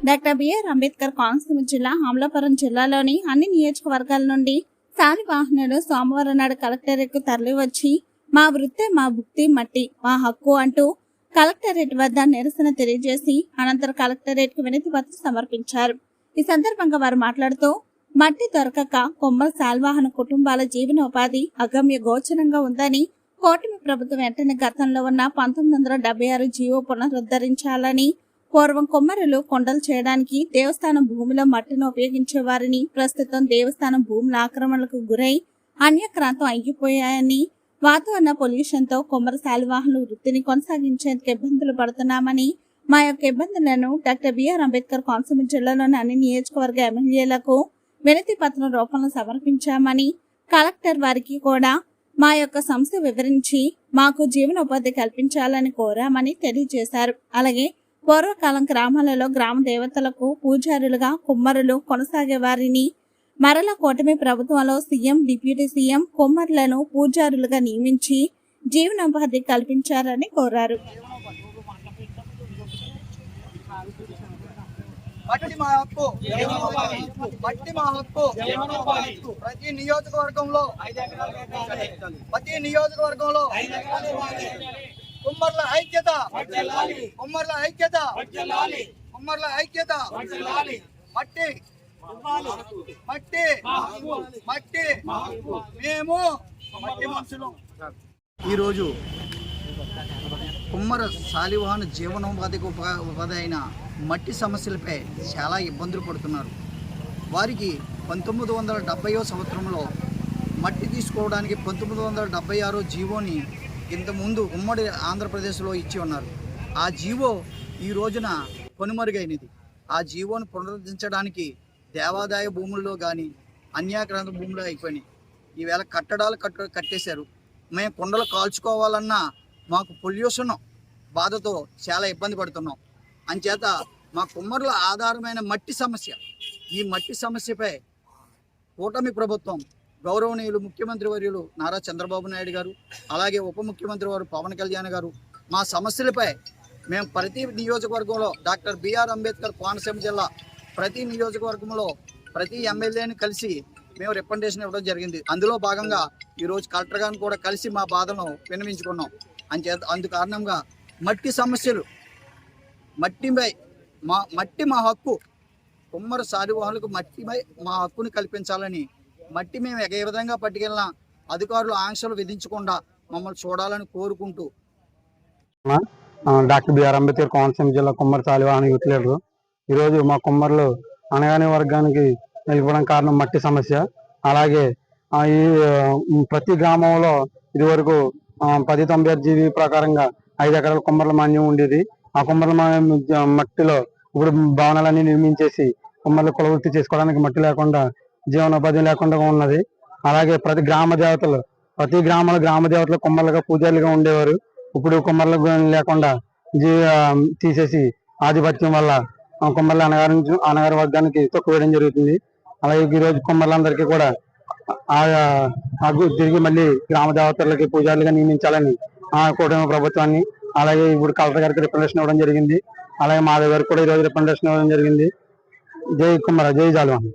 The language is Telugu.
డాక్టర్ బిఆర్ అంబేద్కర్ కోనసీమ జిల్లా అమలాపురం జిల్లాలోని అన్ని నియోజకవర్గాల నుండి శాలివాహనులు సోమవారం నాడు కలెక్టరేట్కు తరలివచ్చి మా వృత్తే మా భుక్తి మట్టి మా హక్కు అంటూ కలెక్టరేట్ వద్ద నిరసన తెలియజేసి అనంతరం కలెక్టరేట్కు వినతి పత్రం సమర్పించారు. ఈ సందర్భంగా వారు మాట్లాడుతూ మట్టి దొరకక కొమ్మల శాల్వాహన కుటుంబాల జీవనోపాధి అగమ్య గోచరంగా ఉందని కూటమి ప్రభుత్వం వెంటనే గతంలో ఉన్న పంతొమ్మిది వందల డెబ్బై ఆరు జీవో పునరుద్ధరించాలని పూర్వం కొమ్మరులు కొండలు చేయడానికి దేవస్థానం భూమిలో మట్టిని ఉపయోగించేవారని ప్రస్తుతం దేవస్థానం భూముల ఆక్రమణలకు గురై అన్యక్రాంతం అయిపోయాయని వాతావరణ పొల్యూషన్తో కొమ్మర శాలివాహన వృత్తిని కొనసాగించేందుకు ఇబ్బందులు పడుతున్నామని మా యొక్క ఇబ్బందులను డాక్టర్ బిఆర్ అంబేద్కర్ కోనసీమ జిల్లాలోని అన్ని నియోజకవర్గ ఎమ్మెల్యేలకు వినతి పత్రం రూపంలో సమర్పించామని కలెక్టర్ వారికి కూడా మా యొక్క సంస్థ వివరించి మాకు జీవనోపాధి కల్పించాలని కోరామని తెలియజేశారు. అలాగే పూర్వకాలం గ్రామాలలో గ్రామ దేవతలకు పూజారులుగా కుమ్మరులు కొనసాగే వారిని. మరల కూటమి ప్రభుత్వంలో సీఎం డిప్యూటీ సీఎం కుమ్మరులను పూజారులుగా నియమించి జీవనోపాధి కల్పించారని కోరారు. మట్టి మా హక్కు మట్టి మా హక్కు. ప్రతి నియోజకవర్గంలో ప్రతి నియోజకవర్గంలో కుమ్మర్ల ఐక్యత. కుమ్మర్ల ఐక్యత. కుమ్మర్ల ఐక్యత. మట్టి. మట్టి. మట్టి. మేము. మట్టి మనుషులు. ఈరోజు కుమ్మర శాలివాహన జీవనోపాధికి ఉప ఉపాధి అయిన మట్టి సమస్యలపై చాలా ఇబ్బందులు పడుతున్నారు. వారికి పంతొమ్మిది వందల డెబ్బైవ సంవత్సరంలో మట్టి తీసుకోవడానికి పంతొమ్మిది వందల డెబ్బై ఆరో జీవోని ఇంతకుముందు ఉమ్మడి ఆంధ్రప్రదేశ్లో ఇచ్చి ఉన్నారు. ఆ జీవో ఈ రోజున కొనుమరుగైనది. ఆ జీవోను పునరుద్ధరించడానికి దేవాదాయ భూముల్లో కానీ అన్యాక్రాంత భూములు అయిపోయినాయి. ఈవేళ కట్టడాలు కట్ట కట్టేశారు. మేము కుండలు కాల్చుకోవాలన్నా మాకు పొల్యూషన్ బాధతో చాలా ఇబ్బంది పడుతున్నాం. అంచేత మా కుమ్మరుల ఆధారమైన మట్టి సమస్య. ఈ మట్టి సమస్యపై కూటమి ప్రభుత్వం గౌరవనీయులు ముఖ్యమంత్రి వర్యులు నారా చంద్రబాబు నాయుడు గారు అలాగే ఉప ముఖ్యమంత్రి వారు పవన్ కళ్యాణ్ గారు మా సమస్యలపై మేము ప్రతి నియోజకవర్గంలో డాక్టర్ బిఆర్ అంబేద్కర్ కోనసీమ జిల్లా ప్రతి నియోజకవర్గంలో ప్రతి ఎమ్మెల్యేని కలిసి మేము రిప్రజెంటేషన్ ఇవ్వడం జరిగింది. అందులో భాగంగా ఈరోజు కలెక్టర్ గారిని కూడా కలిసి మా బాధను విన్నవించుకున్నాం. అంచే అందు కారణంగా మట్టి సమస్యలు మట్టిపై మా మట్టి మా హక్కు కుమ్మర సారివాహులకు మట్టిపై మా హక్కును కల్పించాలని మట్టి మేము ఏ విధంగా పట్టుకెళ్ళినా అధికారులు ఆంక్షలు విధించకుండా మమ్మల్ని చూడాలని కోరుకుంటూ. డాక్టర్ బిఆర్ అంబేద్కర్ కోనసీమ జిల్లా కుమ్మరి శాలివాహన యూత్ లీడరు. ఈరోజు మా కుమ్మరులు అనగానే వర్గానికి నిలపడం కారణం మట్టి సమస్య. అలాగే ఆ, ఈ ప్రతి గ్రామంలో ఇదివరకు పది తొంభై ఆరు జీవీ ప్రకారంగా ఐదు ఎకరాల కుమ్మర్ల మాన్యం ఉండేది. ఆ కుమ్మర్ల మట్టిలో ఇప్పుడు భవనాలన్నీ నిర్మించేసి కుమ్మర్లు కులవృత్తి చేసుకోవడానికి మట్టి లేకుండా జీవనోపాధి లేకుండా ఉన్నది. అలాగే ప్రతి గ్రామ దేవతలు ప్రతి గ్రామంలో గ్రామ దేవతలు కుమ్మర్లుగా పూజారులుగా ఉండేవారు. ఇప్పుడు కుమ్మర్ల లేకుండా జీ తీసేసి ఆధిపత్యం వల్ల కుమ్మర్ల అనగారి అనగారి వర్గానికి తక్కువ వేయడం జరుగుతుంది. అలాగే ఈరోజు కుమ్మర్లందరికీ కూడా ఆ తిరిగి మళ్ళీ గ్రామ దేవతలకి పూజారులుగా నియమించాలని ఆ కూటమి ప్రభుత్వాన్ని అలాగే ఇప్పుడు కలెక్టర్ గారికి రిప్రజెంటేషన్ ఇవ్వడం జరిగింది. అలాగే మాధవ్ గారికి కూడా ఈ రోజు రిప్రజెంటేషన్ ఇవ్వడం జరిగింది. జై కుమ్మర జై జాలవాన్.